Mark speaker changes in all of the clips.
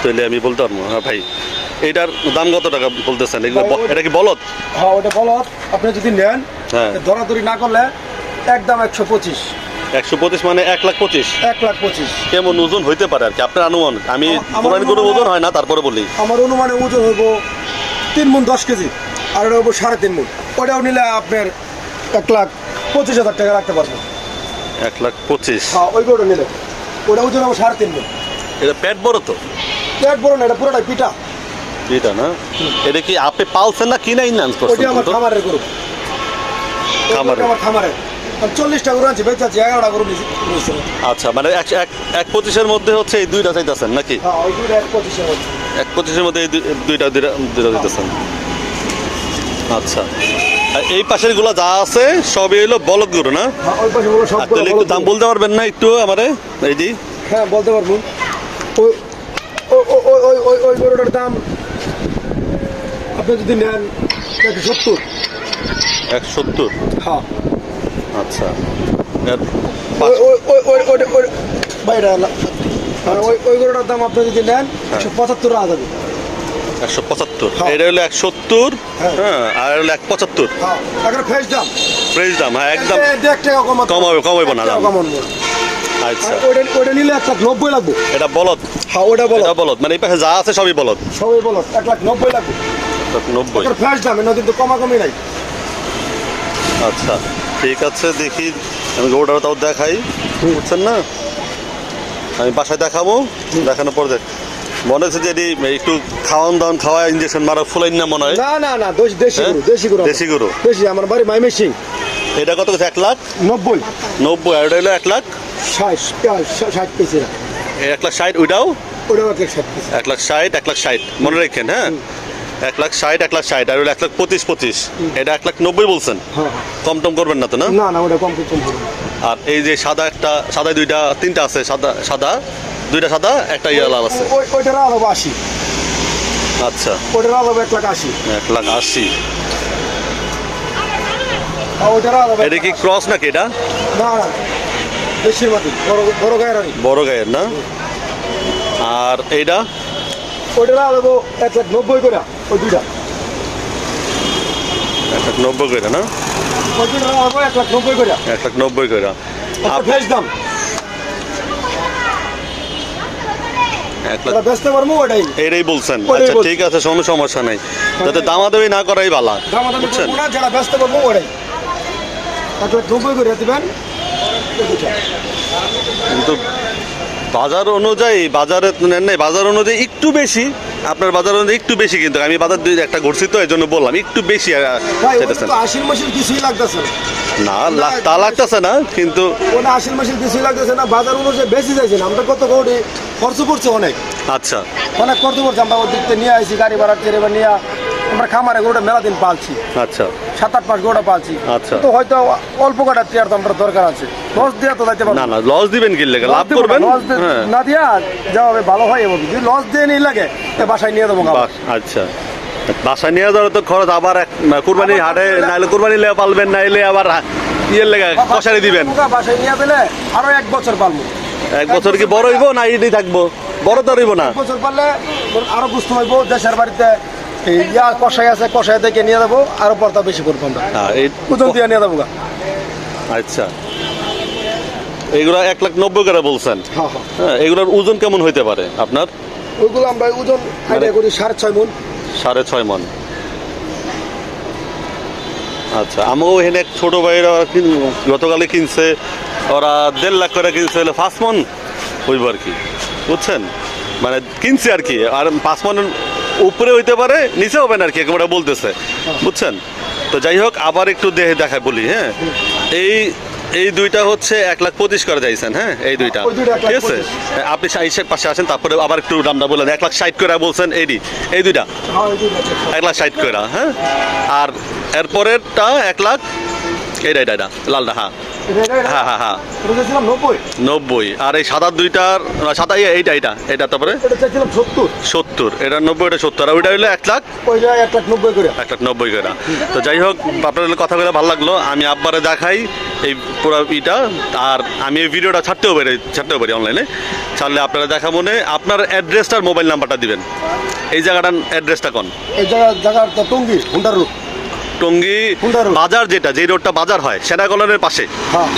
Speaker 1: তাহলে আমি বলতে পারব হ্যাঁ ভাই এটার দাম কত টাকা বলতেছেন? এটা কি বলদ?
Speaker 2: হ্যাঁ ওটা বলদ। আপনি যদি নেন
Speaker 1: হ্যাঁ।
Speaker 2: দরাদরি না করলে একদম একশো পঁচিশ।
Speaker 1: একশো পঁচিশ মানে এক লাখ পঁচিশ?
Speaker 2: এক লাখ পঁচিশ।
Speaker 1: কেমন ওজন হইতে পারে আর কি? আপনার অনুমান আমি কোরআন গরু ওজন হয় না তারপরে বলি।
Speaker 2: আমার অনুমানে ওজন হইব তিন মন দশ কেজি আর ওটা হইব সাড়ে তিন মন ওটাও নিলে আপনার এক লাখ পঁচিশ হাজার টাকা রাখতে পারবেন
Speaker 1: এক লাখ পঁচিশ।
Speaker 2: হ্যাঁ ওই গরুটা নিলে। ওটা ওজন হব সাড়ে তিন মন
Speaker 1: এটা পেট বড় তো?
Speaker 2: পেট বড় না এটা পুরোটাই পিঠা।
Speaker 1: এটা না? এটা কি আপনি পালছেন না কিনা ইনহান্স
Speaker 2: ওইটা
Speaker 1: করছেন
Speaker 2: আমার খামারের গরু।
Speaker 1: খামারের।
Speaker 2: আমার খামারের। চল্লিশটা গরু আনছি বেঁচে আছি এগারোটা গরু নিয়েছি।
Speaker 1: আচ্ছা মানে এক এক এক পঁচিশের মধ্যে হচ্ছে এই দুইটা চাইতেছেন নাকি?
Speaker 2: হ্যাঁ এক পঁচিশের মধ্যে।
Speaker 1: এই দুইটা দুইটা দুইটা দিতেছেন আচ্ছা। আর এই পাশেরগুলা যা আছে সবই হলো বলদ গরু না?
Speaker 2: হ্যাঁ
Speaker 1: তাহলে একটু দাম বলতে পারবেন না একটু আমারে? এই যে।
Speaker 2: হ্যাঁ বলতে পারব। ওই ওই গরুটার দাম আপনি যদি নেন একশো সত্তর।
Speaker 1: এক সত্তর?
Speaker 2: হ্যাঁ।
Speaker 1: আচ্ছা।
Speaker 2: বাইরে হ্যাঁ, ওই ওই গরুটার দাম আপনি যদি নেন একশো পঁচাত্তর টাকা যাবে।
Speaker 1: একশো পঁচাত্তর?
Speaker 2: হ্যাঁ।
Speaker 1: এটা হলো এক সত্তর?
Speaker 2: হ্যাঁ।
Speaker 1: হ্যাঁ আর হলো এক পঁচাত্তর।
Speaker 2: হ্যাঁ ফ্রেশ দাম।
Speaker 1: প্রাইস দাম হ্যাঁ একদম
Speaker 2: কমাতে
Speaker 1: কমাবে- না দাম। আচ্ছা।
Speaker 2: ওইটা নিলে এক লাখ নব্বই লাগবে।
Speaker 1: এটা বলদ?
Speaker 2: হ্যাঁ ওটা
Speaker 1: এটা বলদ। মানে এই পাশে যা আছে সবই বলদ?
Speaker 2: সবাই বলো এক লাখ নব্বই লাগবে।
Speaker 1: নব্বই।
Speaker 2: দাম কিন্তু কমাকমি নাই।
Speaker 1: আচ্ছা ঠিক আছে দেখি। আমি তাও দেখাই। বুঝছেন না? আমি বাসায় দেখাবো দেখানোর পর দেখ মনে হচ্ছে যে একটু খাওয়ান দাওয়ান খাওয়া ইঞ্জেকশন মারা ফুলাইন না মনে হয়?
Speaker 2: না না না দেশি দেশি
Speaker 1: হ্যাঁ?
Speaker 2: গরু দেশি গরু
Speaker 1: দেশি গরু।
Speaker 2: দেশি আমার বাড়ি মাইমে সিং
Speaker 1: এটা কত এক লাখ
Speaker 2: নব্বই
Speaker 1: নব্বই আর ওটা হলো এক লাখ
Speaker 2: ষাট
Speaker 1: এই এক লাখ ষাট ওইটাও
Speaker 2: ওটা এক লাখ ষাট
Speaker 1: এক লাখ ষাট এক লাখ ষাট মনে রাখেন হ্যাঁ এক লাখ ষাট এক লাখ ষাট আর এক লাখ পঁচিশ পঁচিশ এটা এক লাখ নব্বই বলছেন
Speaker 2: হ্যাঁ হ্যাঁ।
Speaker 1: কম টম করবেন না তো না
Speaker 2: না ওটা কম কম
Speaker 1: আর এই যে সাদা একটা সাদা দুইটা তিনটা আছে সাদা সাদা দুইটা সাদা একটা ইয়া লাল আছে
Speaker 2: ওই ওইটার আলাদা আশি
Speaker 1: আচ্ছা
Speaker 2: ওইটার আলাদা এক লাখ আশি
Speaker 1: এক লাখ আশি এটা কি ক্রস নাকি এটা?
Speaker 2: না না দেশির বড় বড় গায়ের
Speaker 1: বড় গায়ের না? আর এইটা?
Speaker 2: এক লাখ নব্বই করে ওই দুইটা।
Speaker 1: এক লাখ নব্বই করে না?
Speaker 2: এক লাখ নব্বই করে।
Speaker 1: এক লাখ নব্বই করে।
Speaker 2: ফ্রেশ দাম।
Speaker 1: বলছেন। আচ্ছা ঠিক আছে কোনো সমস্যা নাই। যাতে দামাদামি না করাই ভালো বুঝছেন?
Speaker 2: করব যারা বেচতে পারব ওটাই এক নব্বই করে দিবেন।
Speaker 1: কিন্তু বাজার অনুযায়ী বাজারে নেন নাই বাজার অনুযায়ী একটু বেশি আপনার বাজার অনুযায়ী একটু বেশি কিন্তু আমি বাজার দুই একটা ঘুরছি তো এই জন্য বললাম একটু বেশি
Speaker 2: আশির মাসির কিছুই লাগতেছে না।
Speaker 1: তা লাগতেছে না কিন্তু
Speaker 2: আশির মাসির কিছুই লাগতেছে না বাজার অনুযায়ী বেশি যাইছে না। আমরা কত কোটি খরচ করছে অনেক।
Speaker 1: আচ্ছা।
Speaker 2: অনেক খরচ করছে আমরা ওদিক নিয়ে আসি গাড়ি ভাড়া নিয়ে আমরা খামারে গরুটা মেলা দিন পালছি।
Speaker 1: আচ্ছা।
Speaker 2: সাত আট মাস গরুটা পালছি।
Speaker 1: আচ্ছা।
Speaker 2: তো হয়তো অল্প কটা টিয়ার তো আমরা দরকার আছে। লস দিয়ে তো যাইতে পারব।
Speaker 1: না না লস দিবেন কি লেগে? লাভ করবেন?
Speaker 2: লস
Speaker 1: হ্যাঁ।
Speaker 2: না দিয়া যা হবে ভালো হয় এবং যদি লস দিয়ে নিয়ে লাগে তো বাসায় নিয়ে দেবো
Speaker 1: আচ্ছা। বাসায় নিয়ে যাওয়ার তো খরচ আবার এক কুরবানি হাটে নাইলে কুরবানি লেগে পালবেন নাইলে আবার ইয়ের লেগে কষারি দিবেন?
Speaker 2: বাসায় নিয়ে দিলে আরও এক বছর পালবো।
Speaker 1: এক বছর কি বড় হইব না ইডি থাকব? বড় তো হইব না?
Speaker 2: বছর পারলে আরও বুঝতে হইব দেশের বাড়িতে এই ইয়া কষাই আছে কষাই থেকে নিয়ে দেবো আরও পর্দা বেশি করব আমরা।
Speaker 1: হ্যাঁ,
Speaker 2: ওজন দিয়ে নিয়ে গা।
Speaker 1: আচ্ছা। এগুলো এক লাখ নব্বই করে বলছেন?
Speaker 2: হ্যাঁ হ্যাঁ।
Speaker 1: হ্যাঁ এগুলোর ওজন কেমন হইতে পারে আপনার?
Speaker 2: ওইগুলো আমরা ওজন আইডিয়া করি সাড়ে ছয় মন।
Speaker 1: সাড়ে ছয় মন। আচ্ছা আমাও এখানে এক ছোট ভাইরা গতকালে কিনছে ওরা দেড় লাখ করে কিনছে হলে মন হইব আর কি। বুঝছেন? মানে কিনছে আর কি আর পাঁচ মনের উপরে হইতে পারে নিচে হবে না আর কি একেবারে বলতেছে। বুঝছেন? তো যাই হোক আবার একটু দেহে দেখায় বলি হ্যাঁ? এই এই দুইটা হচ্ছে এক লাখ পঁচিশ করে যাইছেন হ্যাঁ? এই দুইটা। ঠিক আছে? আপনি সাইসের পাশে আসেন তারপরে আবার একটু দামটা বললেন এক লাখ ষাট করে বলছেন এইডি এই দুইটা।
Speaker 2: হ্যাঁ এই দুইটা
Speaker 1: এক লাখ ষাট করে হ্যাঁ? আর এরপরেরটা এক লাখ এটা এটা লালটা হ্যাঁ। হ্যাঁ হ্যাঁ হ্যাঁ।
Speaker 2: নব্বই।
Speaker 1: আর এই সাদা দুইটার সাদা এইটা এইটা এটা তারপরে
Speaker 2: সত্তর।
Speaker 1: এটা নব্বই এটা সত্তর। আর ওইটা এক লাখ?
Speaker 2: এক লাখ নব্বই করে।
Speaker 1: এক লাখ নব্বই করে। তো যাই হোক আপনাদের কথা বলে ভালো লাগল। আমি আব্বারে দেখাই এই পুরো ইটা। আর আমি এই ভিডিওটা ছাড়তেও পারি ছাড়তেও পারি অনলাইনে ছাড়লে আপনারা দেখা মনে আপনার অ্যাড্রেসটার মোবাইল নাম্বারটা দিবেন। এই জায়গাটার অ্যাড্রেসটা কোন?
Speaker 2: এই জায়গা জায়গার তো টঙ্গি হুন্ডার রুট
Speaker 1: টঙ্গী? বাজার যেটা যে রোডটা বাজার হয় সেনাকলনের পাশে।
Speaker 2: হ্যাঁ।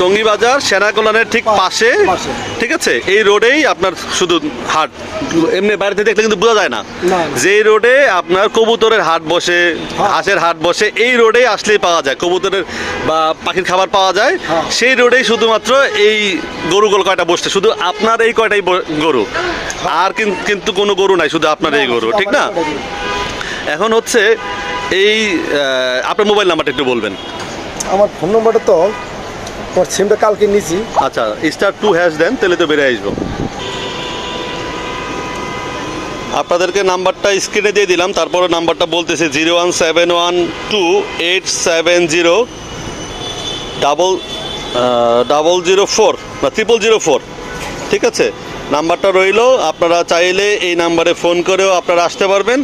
Speaker 1: টঙ্গী বাজার সেনাকলনের ঠিক পাশে। ঠিক আছে? এই রোডেই আপনার শুধু হাট। এমনি বাইরে থেকে দেখলে কিন্তু বোঝা যায় না।
Speaker 2: না।
Speaker 1: যে রোডে আপনার কবুতরের হাট বসে
Speaker 2: হ্যাঁ।
Speaker 1: হাঁসের হাট বসে এই রোডেই আসলেই পাওয়া যায়। কবুতরের বা পাখির খাবার পাওয়া যায়।
Speaker 2: হ্যাঁ।
Speaker 1: সেই রোডেই শুধুমাত্র এই গরুগুলো কয়টা বসছে শুধু আপনার এই কয়টাই গরু। আর কিন্তু কোনো গরু নাই শুধু আপনার এই গরু ঠিক না? এখন হচ্ছে এই আপনার মোবাইল নাম্বারটা একটু বলবেন।
Speaker 2: আমার ফোন নম্বরটা তো তোমার সিমটা কালকে নিয়েছি
Speaker 1: আচ্ছা স্টার টু হ্যাশ দেন তাহলে তো বেড়ে আসব। আপনাদেরকে নাম্বারটা স্ক্রিনে দিয়ে দিলাম তারপরে নাম্বারটা বলতেছে zero one seven one two eight seven zero double double zero four না ট্রিপল জিরো ফোর ঠিক আছে? নাম্বারটা রইল আপনারা চাইলে এই নাম্বারে ফোন করেও আপনারা আসতে পারবেন।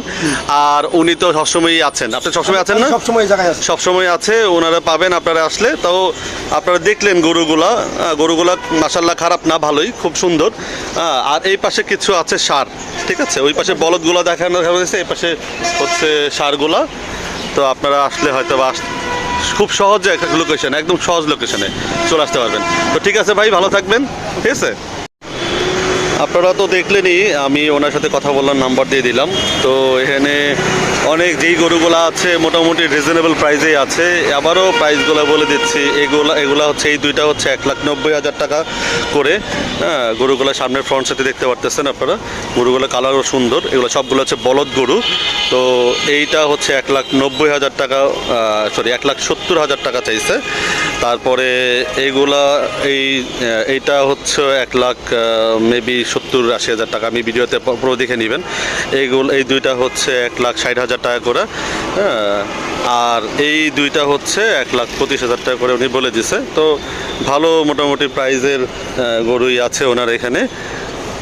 Speaker 1: আর উনি তো সবসময়ই আছেন। আপনি সবসময় আছেন না?
Speaker 2: সব সময় এই জায়গায় আছে।
Speaker 1: সবসময় আছে ওনারা পাবেন আপনারা আসলে। তাও আপনারা দেখলেন গরুগুলা। গরুগুলা মাসাল্লাহ খারাপ না ভালোই খুব সুন্দর। আর এই পাশে কিছু আছে সার ঠিক আছে? ওই পাশে বলদগুলা দেখানো হয়েছে এই পাশে হচ্ছে সারগুলা। তো আপনারা আসলে হয়তো বা খুব সহজে একটা লোকেশন একদম সহজ লোকেশনে চলে আসতে পারবেন। তো ঠিক আছে ভাই ভালো থাকবেন ঠিক আছে? আপনারা তো দেখলেনই আমি ওনার সাথে কথা বলার নাম্বার দিয়ে দিলাম। তো এখানে অনেক যেই গরুগুলো আছে, মোটামুটি রিজনেবল প্রাইসেই আছে। আবারও প্রাইসগুলো বলে দিচ্ছি, এগুলো এগুলো হচ্ছে, এই দুইটা হচ্ছে এক লাখ নব্বই হাজার টাকা করে। হ্যাঁ গরুগুলো সামনের ফ্রন্ট সাথে দেখতে পারতেছেন আপনারা। গরুগুলো কালারও সুন্দর, এগুলো সবগুলো হচ্ছে বলদ গরু। তো এইটা হচ্ছে এক লাখ নব্বই হাজার টাকা সরি এক লাখ সত্তর হাজার টাকা চাইছে। তারপরে এইগুলা, এই এইটা হচ্ছে এক লাখ মেবি সত্তর আশি হাজার টাকা। আমি ভিডিওতে পুরো দেখে নেবেন। এইগুলো এই দুইটা হচ্ছে এক লাখ ষাট হাজার টাকা করে হ্যাঁ আর এই দুইটা হচ্ছে এক লাখ পঁচিশ হাজার টাকা করে উনি বলে দিছে। তো ভালো মোটামুটি প্রাইজের গরুই আছে ওনার এখানে।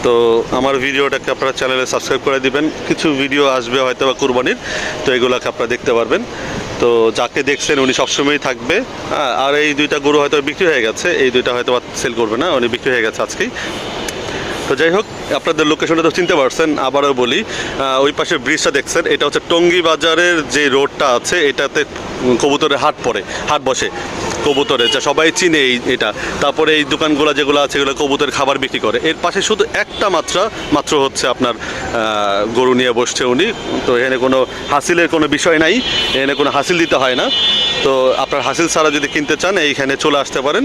Speaker 1: তো আমার ভিডিওটাকে আপনারা চ্যানেলে সাবস্ক্রাইব করে দিবেন। কিছু ভিডিও আসবে হয়তো বা কুরবানির তো এগুলোকে আপনারা দেখতে পারবেন। তো যাকে দেখছেন উনি সবসময়ই থাকবে। হ্যাঁ, আর এই দুইটা গরু হয়তো বিক্রি হয়ে গেছে এই দুইটা হয়তো সেল করবে না উনি বিক্রি হয়ে গেছে আজকেই। তো যাই হোক আপনাদের লোকেশনটা তো চিনতে পারছেন, আবারও বলি ওই পাশে ব্রিজটা দেখছেন, এটা হচ্ছে টঙ্গী বাজারের যে রোডটা আছে, এটাতে কবুতরের হাট পড়ে, হাট বসে কবুতরে যা সবাই চিনে এই, এটা। তারপরে এই দোকানগুলো যেগুলো আছে, এগুলো কবুতরের খাবার বিক্রি করে। এর পাশে শুধু একটা মাত্রা, মাত্র হচ্ছে আপনার গরু নিয়ে বসছে উনি, তো এখানে কোনো হাসিলের কোনো বিষয় নাই, এখানে কোনো হাসিল দিতে হয় না। তো আপনার হাসিল ছাড়া যদি কিনতে চান, এইখানে চলে আসতে পারেন।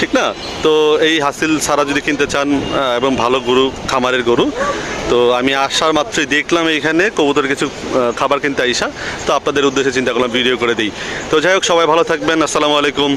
Speaker 1: ঠিক না? তো এই হাসিল সারা যদি কিনতে চান এবং ভালো গরু, খামারের গরু, তো আমি আসার মাত্রই দেখলাম এইখানে কবুতর কিছু খাবার কিনতে আইসা। তো আপনাদের উদ্দেশ্যে চিন্তা করলাম, ভিডিও করে দিই। তো যাই হোক, সবাই ভালো থাকবেন। আসসালামু আলাইকুম।